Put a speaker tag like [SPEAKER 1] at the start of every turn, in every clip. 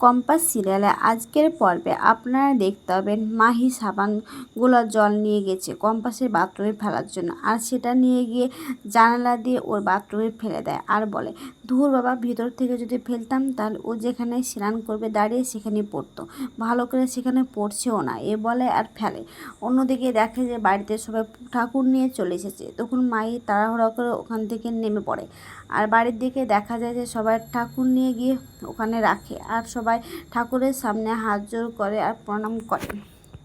[SPEAKER 1] Compass সিরিয়ালে আজকের পর্বে আপনারা দেখতে পাবেন মাহি সাবানগুলো জল নিয়ে গেছে কম্পাসের বাথরুমে ফেলার জন্য। আর সেটা নিয়ে গিয়ে জানালা দিয়ে ওর বাথরুমে ফেলে দেয় আর বলে, ধুর বাবা, ভিতর থেকে যদি ফেলতাম তাহলে ও যেখানে স্নান করবে দাঁড়িয়ে সেখানে পড়তো। ভালো করে সেখানে পড়ছেও না। এ বলে আর ফেলে। অন্যদিকে দেখে যে বাড়িতে সবাই ঠাকুর নিয়ে চলে এসেছে। তখন মাই তাড়াহুড়া করে ওখান থেকে নেমে পড়ে। আর বাড়ির দিকে দেখা যায় যে সবাই ঠাকুর নিয়ে গিয়ে ওখানে রাখে আর সবাই ঠাকুরের সামনে হাত জোর করে আর প্রণাম করে।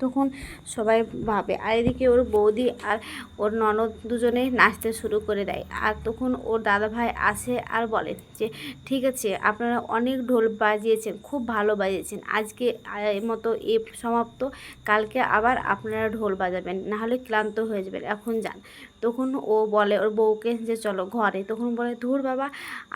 [SPEAKER 1] তখন সবাই ভাবে, আর এদিকে ওর বৌদি আর ওর ননদ দুজনে নাচতে শুরু করে দেয়। আর তখন ওর দাদাভাই আসে আর বলে যে, ঠিক আছে, আপনারা অনেক ঢোল বাজিয়েছেন, খুব ভালো বাজিয়েছেন। আজকে মতো এ সমাপ্ত, কালকে আবার আপনারা ঢোল বাজাবেন, নাহলে ক্লান্ত হয়ে যাবেন। এখন যান। তখন ও বলে ওর বউকে যে, চলো ঘরে। তখন বলে, ধুর বাবা,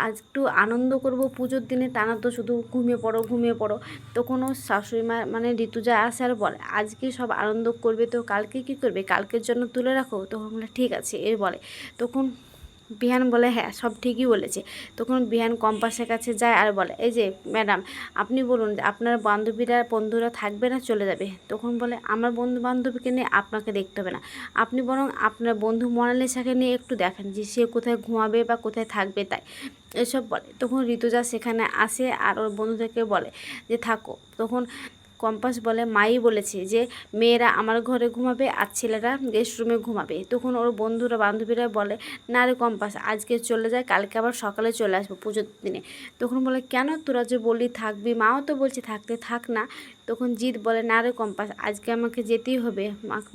[SPEAKER 1] আজ একটু আনন্দ করব পুজোর দিনে। টানা তো শুধু ঘুমিয়ে পড়ো ঘুমিয়ে পড়ো। তখন ও শাশুড়ি মা মানে ঋতুজা আসে আর বলে, আজকে সব আনন্দ করবে তো, কালকে কি করবে? কালকের জন্য তুলে রাখো? তখন বলে, ঠিক আছে। এ বলে। তখন বিহান বলে হ্যাঁ সব ঠিকই বলেছে। তখন বিহান কম্পাসের কাছে যায় আর বলে, এই যে, ম্যাডাম, আপনি বলুন, আপনার বান্ধবীরা, বন্ধুরা থাকবে না, চলে যাবে? তখন বলে, আমার বন্ধু বান্ধবীকে নিয়ে আপনাকে দেখতে হবে না। আপনি বরং আপনার বন্ধু মনালিসাকে নিয়ে একটু দেখেন যে সে কোথায় ঘুমাবে বা কোথায় থাকবে তাই। এসব বলে। তখন ঋতুজা সেখানে আসে আর ওর বন্ধুদেরকে বলে যে, থাকো। তখন কম্পাস বলে মাই বলেছে যে, মেয়েরা আমার ঘরে ঘুমাবে আর ছেলেরা গেস্ট রুমে ঘুমাবে। তখন ওর বন্ধুরা, বান্ধবীরা বলে, না রে কম্পাস, আজকে চলে যায় কালকে আবার সকালে চলে আসব পুজোর দিনে। তখন বলে, কেন তোরা যে বললি থাকবি? মাও তো বলছে থাকতে থাক না। তখন জিৎ বলে, না রে কম্পাস, আজকে আমাকে যেতেই হবে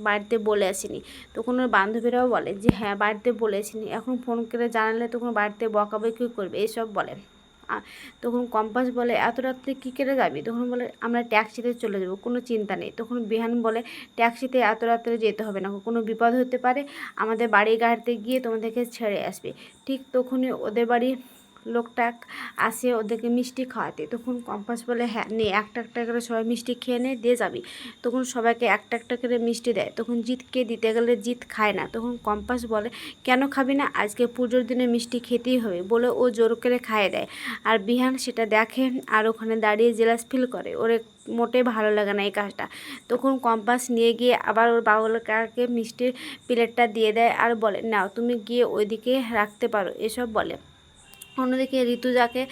[SPEAKER 1] বাড়িতে বলে আসিনি। তখন ওর বান্ধবীরাও বলে যে হ্যাঁ বাড়িতে বলে আসিনি। এখন ফোন করে জানালে তখন বাড়িতে বকাবকি করবে, এসব বলে। তখন কম্পাস বলে, এত রাত্রে কী করে যাবি? তখন বলে, আমরা ট্যাক্সিতে চলে যাব, কোনো চিন্তা নেই। তখন বিহান বলে, ট্যাক্সিতে এত রাত্রে যেতে হবে না, কোনো বিপদ হতে পারে। আমাদের বাড়ি গাড়িতে গিয়ে তোমাদেরকে ছেড়ে আসবে। ঠিক তখনই ওদের বাড়ির লোকটা আসে ওদেরকে মিষ্টি খাওয়াতে। তখন কম্পাস বলে হ্যাঁ নে, একটা একটা করে সবাই মিষ্টি খেয়ে নে, দিয়ে যাবি। তখন সবাইকে একটা একটা করে মিষ্টি দেয়। তখন জিতকে দিতে গেলে জিত খায় না। তখন কম্পাস বলে, কেন খাবি না? আজকে পুজোর দিনে মিষ্টি খেতেই হবে। বলে ও জোর করে খাইয়ে দেয়। আর বিহান সেটা দেখে আর ওখানে দাঁড়িয়ে জেলাস ফিল করে। ওরে, মোটে ভালো লাগে না এই কাজটা। তখন কম্পাস নিয়ে গিয়ে আবার ওর বাবুল কাকে মিষ্টির প্লেটটা দিয়ে দেয় আর বলে, নাও, তুমি গিয়ে ওইদিকে রাখতে পারো। এসব বলে। অন্যদিকে ঋতুজাকে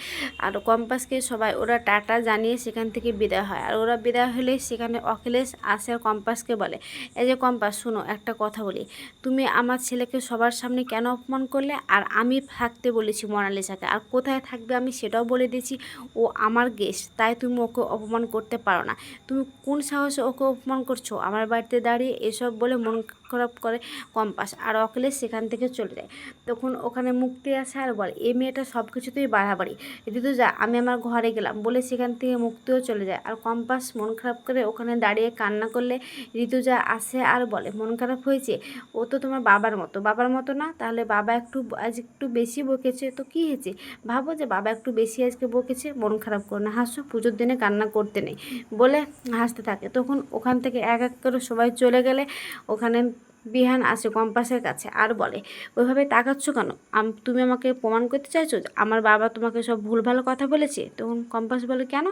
[SPEAKER 1] আর কম্পাসকে সবাই, ওরা টাটা জানিয়ে সেখান থেকে বিদায় হয়। আর ওরা বিদায় হলে সেখানে অখিলেশ আসে আর কম্পাসকে বলে, এই যে কম্পাস, শোনো, একটা কথা বলি। তুমি আমার ছেলেকে সবার সামনে কেন অপমান করলে? আর আমি থাকতে বলেছি মনালিসাকে। আর কোথায় থাকবে আমি সেটাও বলে দিয়েছি, ও আমার গেস্ট তাই তুমি ওকে অপমান করতে পারো না। তুমি কোন সাহসে ওকে অপমান করছ? আমার বাড়িতে দাঁড়িয়ে এসব বলে মন খারাপ করে কম্পাস আর অখিলেশ সেখান থেকে চলে যায়। তখন ওখানে মুক্তি আসে আর বলে এই মেয়েটা সব কিছুতেই বাড়াবাড়ি। ঋতু যা, আমি আমার ঘরে গেলাম। বলে সেখান থেকে মুক্তিও চলে যায়। আর কম্পাস মন খারাপ করে ওখানে দাঁড়িয়ে কান্না করলে ঋতুজা আসে আর বলে, মন খারাপ হয়েছে? ও তো তোমার বাবার মতো। বাবার মতো না? তাহলে বাবা একটু, আজ একটু বেশি বকেছে? তো কী হয়েছে? ভাবো যে বাবা একটু বেশি আজকে বকেছে, মন খারাপ করে না। হাসো, পুজোর দিনে কান্না করতে নেই। বলে হাসতে থাকে। তখন ওখান থেকে এক এক করে সবাই চলে গেলে, ওখানে বিহান আসে কম্পাসের কাছে আর বলে, ওইভাবে তাকাচ্ছ কেন? তুমি আমাকে প্রমাণ করতে চাইছো? যে আমার বাবা তোমাকে সব ভুলভাল কথা বলেছে? তখন কম্পাস বলে, কেন?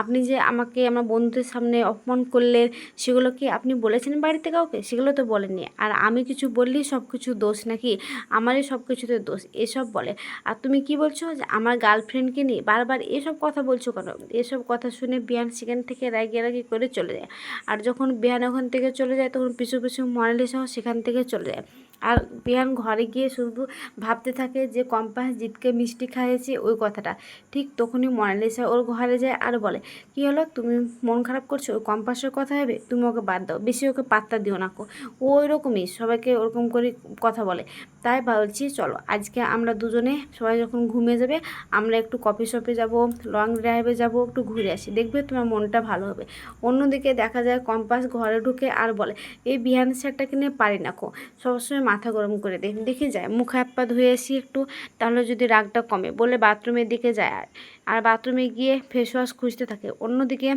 [SPEAKER 1] আপনি যে আমাকে আমার বন্ধুদের সামনে অপমান করলেন, সেগুলো কি আপনি বলেছেন বাড়িতে কাউকে? সেগুলো তো বলেননি। আর আমি কিছু বললেই সব কিছু দোষ নাকি? আমারই সব কিছুতে দোষ। এসব বলে। আর তুমি কি বলছো? যে আমার গার্লফ্রেন্ডকে নিয়ে বারবার এসব কথা বলছো কেন? এসব কথা শুনে বিহান সেখান থেকে রাগি রাগি করে চলে যায়। আর যখন বিহান ওখান থেকে চলে যায়, তখন পিছু পিছু মনালি সহ সেখান থেকে চলে যায়। আর বিহান ঘরে গিয়ে শুধু ভাবতে থাকে যে, কম্পাস জিতকে মিষ্টি খাইয়েছি, ওই কথাটা। ঠিক তখনই মনালিসা ওর ঘরে যায় আর বলে, কি হলো? তুমি মন খারাপ করছ? ওই কম্পাসের কথা হবে তুমি ওকে বাদ দাও। বেশি ওকে পাত্তা দিও না ও ওই রকমই সবাইকে ওরকম করে কথা বলে। তাই বলছি, চলো আজকে আমরা দুজনে সবাই যখন ঘুমিয়ে যাবে, আমরা একটু কফি শপে যাব লং ড্রাইভে যাব, একটু ঘুরে আসি। দেখবে তোমার মনটা ভালো হবে। অন্যদিকে দেখা যায় কম্পাস ঘরে ঢুকে আর বলে, এই বিহান স্যারটা কিনে পারি না কো। সবসময় মাথা গরম করে দেয় দেখে যায়, মুখ হাত পা ধুয়ে আসি একটু, তাহলে যদি রাগটা কমে। বলে, বাথরুমের দিকে যায় আর। আর বাথরুমে গিয়ে ফেস ওয়াশ খুঁজতে থাকে। অন্যদিকে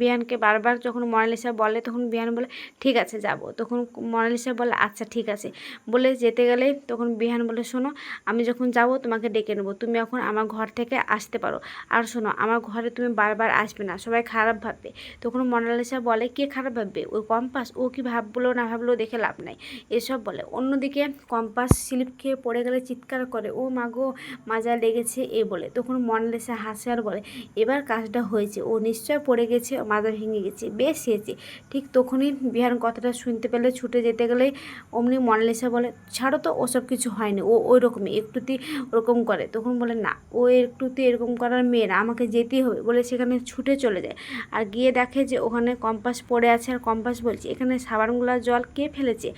[SPEAKER 1] বিয়ানকে বারবার যখন মনালিসা বলে, তখন বিয়ান বলে, ঠিক আছে, যাব। তখন মনালিসা বলে আচ্ছা ঠিক আছে। বলে যেতে গেলে তখন তখন বিহান বলে, শোনো, আমি যখন যাব তোমাকে ডেকে নেব। তুমি এখন আমার ঘর থেকে আসতে পারো। আর শোনো, আমার ঘরে তুমি বারবার আসবে না। সবাই খারাপ ভাববে। তখন মোনালিসা বলে, কে খারাপ ভাববে? ওই কম্পাস? ও কি ভাবলো না ভাবলো দেখে লাভ নাই। এসব বলে। অন্যদিকে কম্পাস স্লিপ খেয়ে পড়ে গেলে চিৎকার করে, ও মাগো মাজা লেগেছে, এ বলে। তখন মোনালিসা হাসে আর বলে, এবার কাজটা হয়েছে। ও নিশ্চয় পড়ে গেছে, ও মাজা ভেঙে গেছে। বেশ, হয়েছে। ঠিক তখনই বিহান কথাটা শুনতে পেলে, ছুটে যেতে গেলে অমনি মোনালিসা বলে, ছাড়ো তো, ওসব কিছু হয়নি। ও ওই রকমই একটুতেই ওরকম করে। তখন বলে, না, ও একটুতে এরকম করার মেয়ে না, আমাকে যেতেই হবে। বলে সেখানে ছুটে চলে যায়। আর গিয়ে দেখে যে ওখানে কম্পাস পড়ে আছে আর কম্পাস বলছে, এখানে সাবানগুলার জল কে ফেলেছে?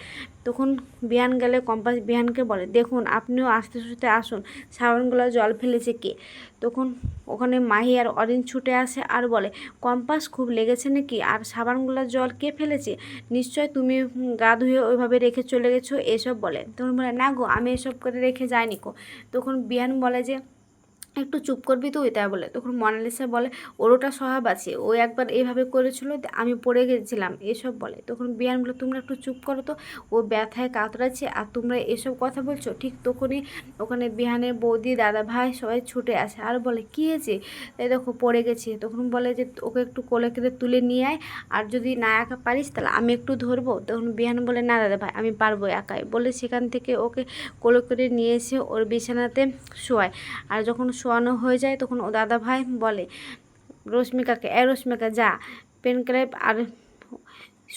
[SPEAKER 1] তখন বিহান গেলে কম্পাস বিহানকে বলে, দেখুন, আপনিও আস্তে আস্তে আসুন। সাবানগুলো জল ফেলেছে কে? তখন ওখানে মাহি আর অরিন ছুটে আসে আর বলে, কম্পাস, খুব লেগেছে নাকি? আর সাবানগুলোর জল কে ফেলেছে? নিশ্চয় তুমি গা ধুয়ে ওইভাবে রেখে চলে গেছো? এসব বলে। তখন বলে, না গো, আমি এসব করে রেখে যাইনি কো। তখন বিহান বলে যে একটু চুপ করবি তুই তাই বলে। তখন মোনালিসা বলে ওর ওটা স্বভাব আছে, ও একবার এইভাবে করেছিল আমি পড়ে গেছিলাম, এসব বলে। তখন বিয়ান বলে, তোমরা একটু চুপ করো তো, ও ব্যথায় কাতরাচ্ছে আর তোমরা এসব কথা বলছো? ঠিক তখনই ওখানে বিহানের বৌদি, দাদা ভাই সবাই ছুটে আসে। আর বলে, কী হয়েছে? এই দেখো, পড়ে গেছে। তখন বলে যে, ওকে একটু কোলে করে তুলে নিয়ে আয়, আর যদি না একা পারিস তাহলে আমি একটু ধরবো। তখন বিহান বলে, না দাদা ভাই, আমি পারব একাই। বলে সেখান থেকে ওকে কোলে করে নিয়ে এসে ওর বিছানাতে শোয়ায়। আর যখন শোয়ানো হয়ে যায়, তখন ও দাদা ভাই বলে, রশ্মিকাকে, এ রশ্মিকা, যা, পেন আর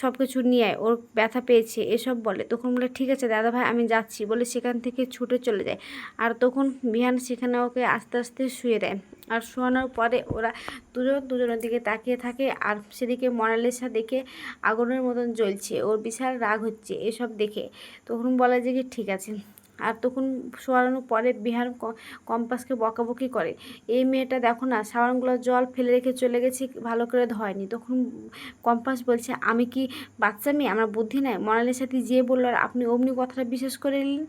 [SPEAKER 1] সব কিছু নিয়ে আয়, ওর ব্যথা পেয়েছে, এসব বলে। তখন বলে, ঠিক আছে দাদা ভাই আমি যাচ্ছি। বলে সেখান থেকে ছুটে চলে যায়। আর তখন বিহান সেখানে ওকে আস্তে আস্তে শুয়ে দেয়। আর শোয়ানোর পরে ওরা দুজন দুজনের দিকে তাকিয়ে থাকে আর সেদিকে মনালিসা দেখে আগুনের মতন জ্বলছে, ওর বিশাল রাগ হচ্ছে এসব দেখে। তখন বলে যে কি ঠিক আছে। আর তখন শোয়ানোর পরে বিহার কম্পাসকে বকাবকি করে। এই মেয়েটা দেখো না, সাবানগুলো জল ফেলে রেখে চলে গেছে, ভালো করে ধয়নি। তখন কম্পাস বলছে, আমি কি বাচ্চা মেয়ে? আমার বুদ্ধি নাই? মনালের সাথে যে বলল, আর আপনি অমনি কথাটা বিশ্বাস করে নিলেন?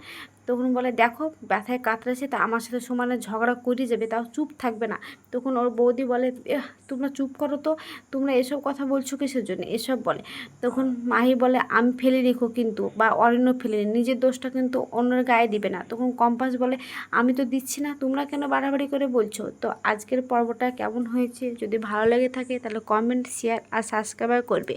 [SPEAKER 1] তখন বলে দেখো ব্যথায় কাতরাছে তা আমার সাথে সমানে ঝগড়া করে যাবে তাও চুপ থাকবে না। তখন ওর বৌদি বলে "এহ, তোমরা চুপ করো তো তোমরা এসব কথা বলছো কিসের জন্য? এসব বলে। তখন মাহি বলে আমি ফেলে রেখো কিন্তু বা অরণ্য ফেলে। নিজের দোষটা কিন্তু অন্যের গায়ে দিবে না। তখন কম্পাস বলে আমি তো দিচ্ছি না তোমরা কেন বাড়াবাড়ি করে বলছো? তো আজকের পর্বটা কেমন হয়েছে? যদি ভালো লেগে থাকে তাহলে কমেন্ট শেয়ার আর সাবস্ক্রাইব করবে।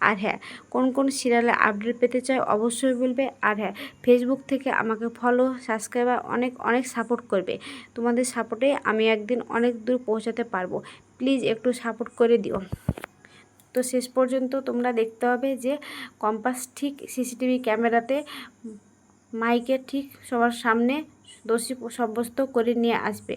[SPEAKER 1] আর হ্যাঁ কোন কোন সিরিয়ালে আপডেট পেতে চাই অবশ্যই বলবে। আর হ্যাঁ ফেসবুক থেকে আমাকে ফলো সাবস্ক্রাইবার অনেক অনেক সাপোর্ট করবে। তোমাদের সাপোর্টে আমি একদিন অনেক দূর পৌঁছাতে পারব। প্লিজ একটু সাপোর্ট করে দিও। তো শেষ পর্যন্ত তোমরা দেখতে হবে যে কম্পাস ঠিক সিসিটিভি ক্যামেরাতে মাইকে ঠিক সবার সামনে দোষী সাব্যস্ত করে নিয়ে আসবে।